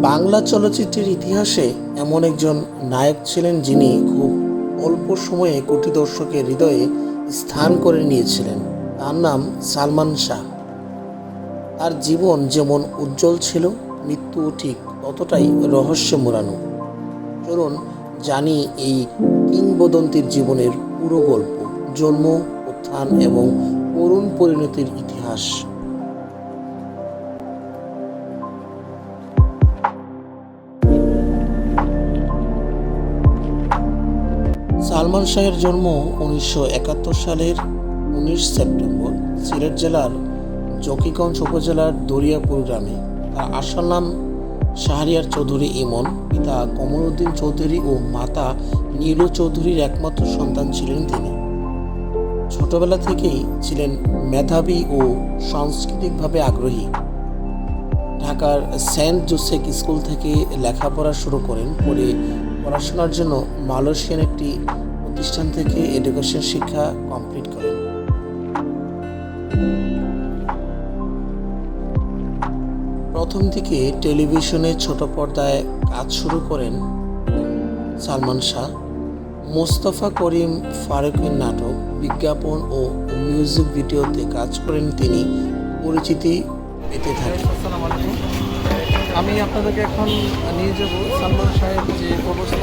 বাংলা চলচ্চিত্রের ইতিহাসে এমন একজন নায়ক ছিলেন যিনি খুব অল্প সময়ে কোটি দর্শকের হৃদয়ে স্থান করে নিয়েছিলেন। তার নাম সালমান শাহ। তার জীবন যেমন উজ্জ্বল ছিল, মৃত্যুও ঠিক ততটাই রহস্যে মোড়ানো চলুন জানি এই কিংবদন্তির জীবনের পুরো গল্প, জন্ম, উত্থান এবং করুণ পরিণতির ইতিহাস। সালমান শাহের জন্ম উনিশশো একাত্তর সালের উনিশ সেপ্টেম্বর সিলেট জেলার জকিগঞ্জ উপজেলার দরিয়াপুর গ্রামে। তার আসল নাম শাহরিয়ার চৌধুরী ইমন, পিতা কমরউদ্দিন চৌধুরী ও মাতা নীলু চৌধুরীর একমাত্র সন্তান ছিলেন তিনি। ছোটবেলা থেকেই ছিলেন মেধাবী ও সাংস্কৃতিকভাবে আগ্রহী। ঢাকার সেন্ট জোসেফ স্কুল থেকে লেখাপড়া শুরু করেন। পরে পড়াশোনার জন্য মালয়েশিয়ান একটি প্রতিষ্ঠান থেকে এডুকেশন শিক্ষা কমপ্লিট করেন। প্রথম দিকে টেলিভিশনে ছোট পর্দায় কাজ শুরু করেন সালমান শাহ। মোস্তফা করিম ফারুকের নাটক, বিজ্ঞাপন ও মিউজিক ভিডিওতে কাজ করেন তিনি। পরিচিতি পেতে থাকেন। আমি আপনাদেরকে এখন নিয়ে যাব সালমান শাহের যে অবস্থান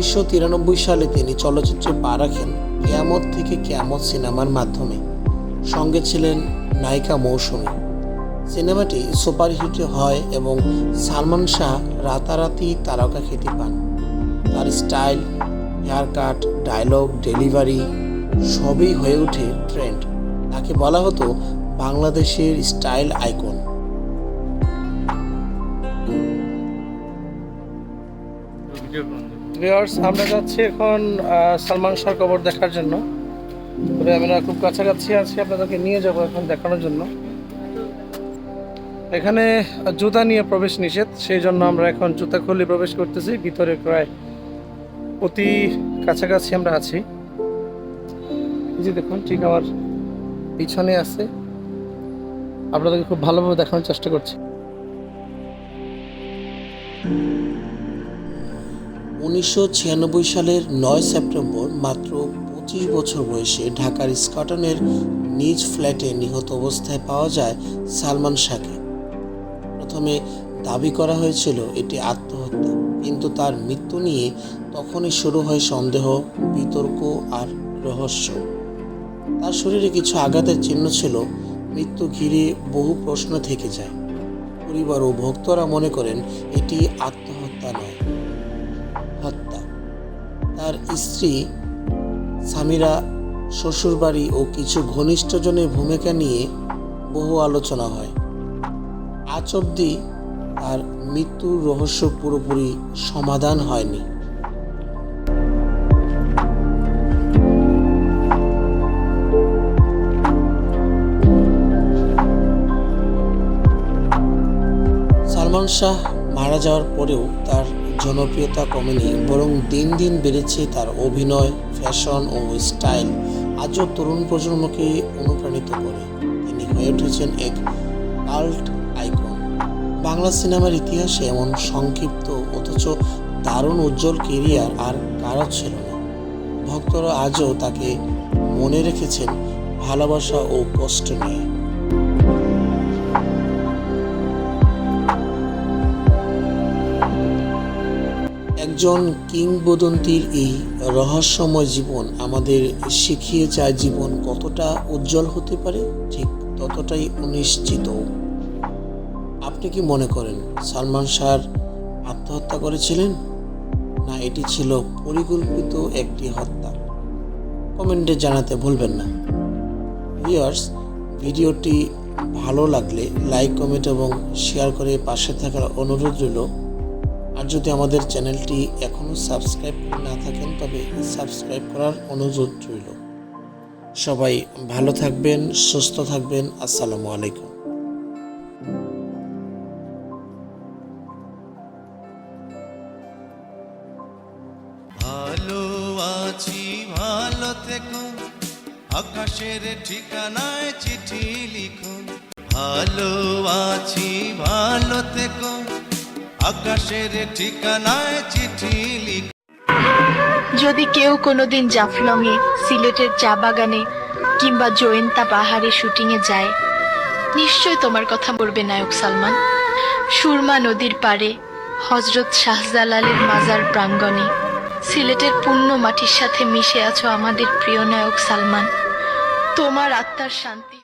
উনিশশো তিরানব্বই সালে তিনি চলচ্চিত্রে পা রাখেন কেয়ামত থেকে কেয়ামত সিনেমার মাধ্যমে। সঙ্গে ছিলেন নায়িকা মৌসুমী। সিনেমাটি সুপারহিট হয় এবং সালমান শাহ রাতারাতি তারকা খ্যাতি পান। তার style haircut dialogue, delivery সবই হয়ে ওঠে ট্রেন্ড। তাকে বলা হতো বাংলাদেশের স্টাইল আইকন। ভিউয়ার্স আমরা যাচ্ছি এখন সালমান শাহ কবর দেখার জন্য। তবে আমরা খুব কাছাকাছি আছি, আপনাদেরকে নিয়ে যাব এখন দেখানোর জন্য। এখানে জুতা নিয়ে প্রবেশ নিষেধ, সেই জন্য আমরা এখন জুতা খুলে প্রবেশ করতেছি। ভিতরে প্রায় অতি কাছাকাছি আমরা আছি। যে দেখুন, ঠিক আমার পিছনে আছে। আপনাদেরকে খুব ভালোভাবে দেখানোর চেষ্টা করছি। উনিশশো ছিয়ানব্বই সালের নয় সেপ্টেম্বর মাত্র পঁচিশ বছর বয়সে ঢাকার স্কটনের নিজ ফ্ল্যাটে নিহত অবস্থায় পাওয়া যায় সালমান শাহকে। প্রথমে দাবি করা হয়েছিল এটি আত্মহত্যা, কিন্তু তার মৃত্যু নিয়ে তখনই শুরু হয় সন্দেহ, বিতর্ক আর রহস্য। তার শরীরে কিছু আঘাতের চিহ্ন ছিল, মৃত্যু ঘিরে বহু প্রশ্ন থেকে যায়। পরিবার ও ভক্তরা মনে করেন এটি আত্মহত্যা নয়। হত্যা। তার স্ত্রী সামিরা শ্বশুরবাড়ি ও কিছু ঘনিষ্ঠজনের ভূমিকা নিয়ে বহু আলোচনা হয়। আজ অবধি তার মৃত্যুর রহস্য পুরোপুরি সমাধান হয়নি। সালমান শাহ মারা যাওয়ার পরেও তার জনপ্রিয়তা কমেনি, বরং দিন দিন বেড়েছে তার অভিনয়, ফ্যাশন ও স্টাইল। আজও তরুণ প্রজন্মকে অনুপ্রাণিত করে। তিনি হয়ে উঠেছেন এক আল্ট আইকন। বাংলা সিনেমার ইতিহাসে এমন সংক্ষিপ্ত, অথচ দারুণ উজ্জ্বল কেরিয়ার আর কারও ছিল না। ভক্তরা আজও তাকে মনে রেখেছেন ভালোবাসা ও কষ্ট নিয়ে। একজন কিংবদন্তির এই রহস্যময় জীবন আমাদের শিখিয়ে যায় জীবন কতটা উজ্জ্বল হতে পারে? ঠিক ততটাই অনিশ্চিত। আপনি কি মনে করেন সালমান শাহ আত্মহত্যা করেছিলেন? না, এটি ছিল পরিকল্পিত একটি হত্যা? কমেন্টে জানাতে ভুলবেন না। ভিউয়ার্স, ভিডিওটি ভালো লাগলে লাইক, কমেন্ট এবং শেয়ার করে পাশে থাকার অনুরোধ রইল। আর যদি আমাদের চ্যানেলটি এখনও সাবস্ক্রাইব না থাকেন, তবে সাবস্ক্রাইব করার অনুরোধ রইল। সবাই ভালো থাকবেন, সুস্থ থাকবেন। আসসালামু আলাইকুম। ভালো আছি, ভালো থেকো। আকাশের ঠিকানায় চিঠি লিখুন ভালো আছি, ভালো থেকো। আকাশের ঠিকানায় চিঠি লিখ। যদি কেউ কোনোদিন জাফলংয়ে, সিলেটের চা বাগানে কিংবা জয়ন্তা পাহাড়ে শুটিংয়ে যায়, নিশ্চয় তোমার কথা বলবে নায়ক সালমান। সুরমা নদীর পাড়ে, হজরত শাহজালালের মাজার প্রাঙ্গণে, সিলেটের পূর্ণ মাটির সাথে মিশে আছো আমাদের প্রিয় নায়ক সালমান। তোমার আত্মার শান্তি